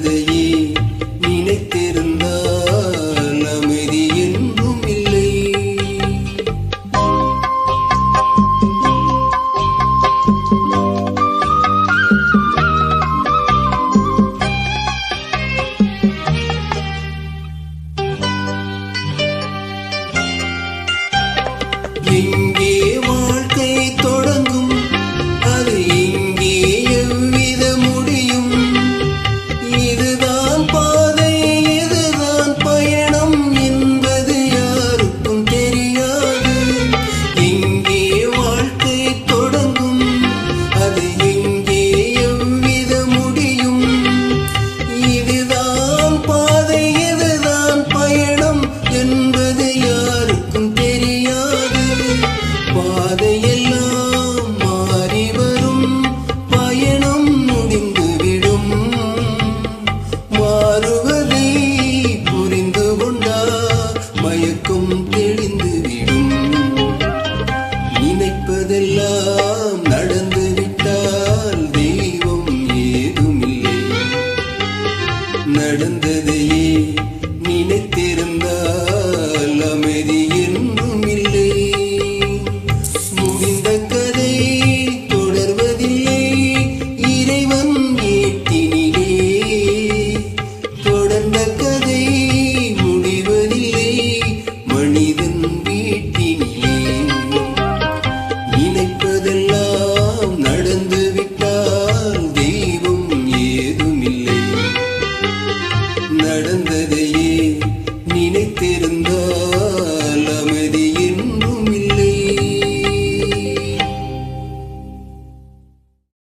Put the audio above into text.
நடந்ததையே நினைத்திருந்தால் அமைதி என்றும் இல்லை. எங்கே நடந்ததையே நினைத்திருந்தால் அமைதி